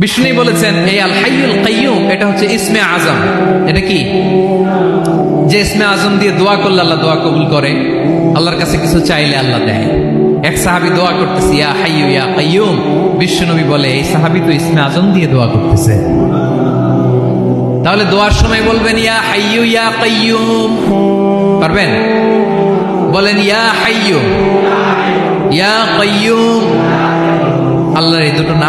বিষ্ণু বলেছেন, এই আল হাইয়ুল কাইয়ুম, এটা হচ্ছে ইসমে আজম। এটা কি? যে ইসমে আজম দিয়ে দোয়া করলে আল্লাহ দোয়া কবুল করে, আল্লাহর কাছে কিছু চাইলে আল্লাহ দেয়। এক সাহাবি দোয়া করতেছে, ইয়া হাইয়ু, ইয়া কাইয়ুম। বিশ্বনবী বলে, এই সাহাবি তো ইসমে আজম দিয়ে দোয়া করতেছে। তাহলে দোয়ার সময় বলবেন, ইয়া হাইয়ু, ইয়া কাইয়ুম। পারবেন? বলেন, ইয়া হাইয়ু ইয়া কাইয়ুম।